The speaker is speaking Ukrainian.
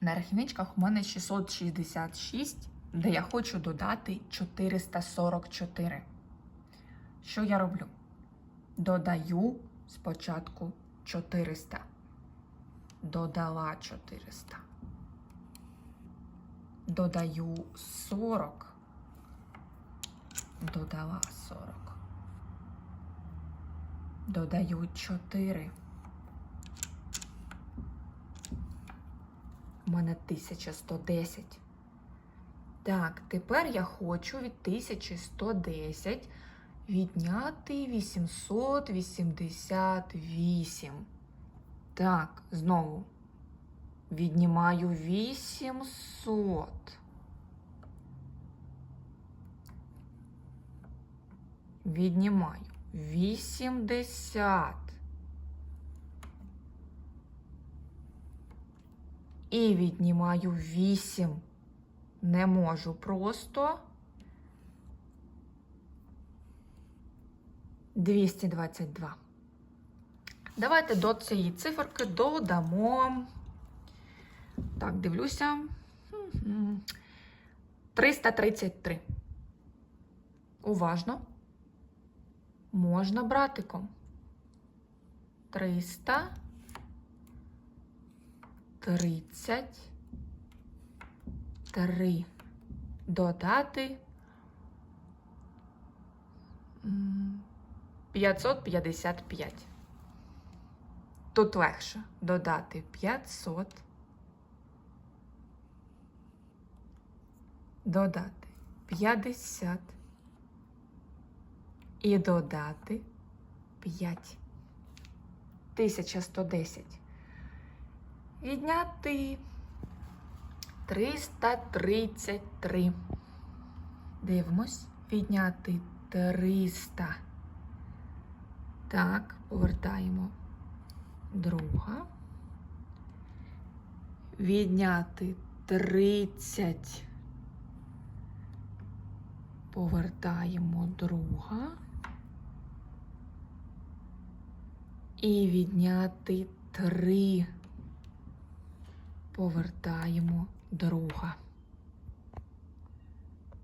На рахівничках у мене 666, де я хочу додати 444. Що я роблю? Додаю спочатку 400. Додала 400. Додаю 40. Додала 40. Додаю 4. У мене 1110. Так, тепер я хочу від 1110 відняти 888. Так, знову. Віднімаю 800. Віднімаю 80. І віднімаю 8. Не можу просто. 222. Давайте до цієї циферки додамо. Так, дивлюся. 333. Уважно. Можна братиком. 300. 33. Додати. м, 555. Тут легше додати 500. Додати 50. І додати 5. 1110. Відняти 333. Дивимось. Відняти 300. Так, повертаємо друга. Відняти 30. Повертаємо друга. І відняти 3. Повертаємо друга.